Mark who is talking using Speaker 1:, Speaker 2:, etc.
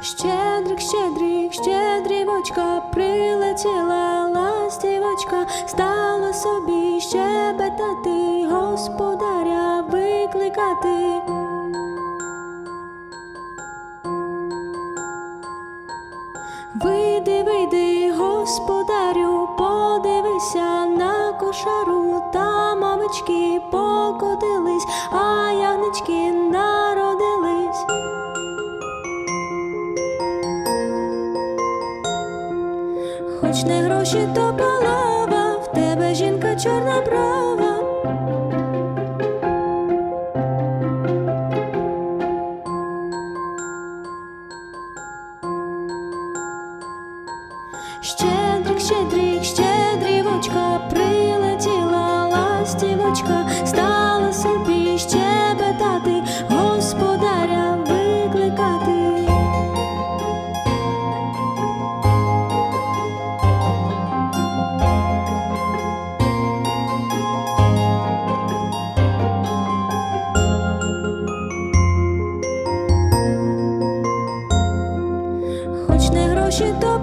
Speaker 1: Щедрик, щедрик, щедрівочка, прилетіла ластівочка, стала собі щебетати, господаря викликати. Вийди, вийди, господарю, подивися на кошару, там овечки покотились, Хоч не гроші, то полова, в тебе жінка чорна брова. Щедрик, щедрик, щедрівочка, прилетіла ластівочка, стала собі Хоч не гроші, то полова,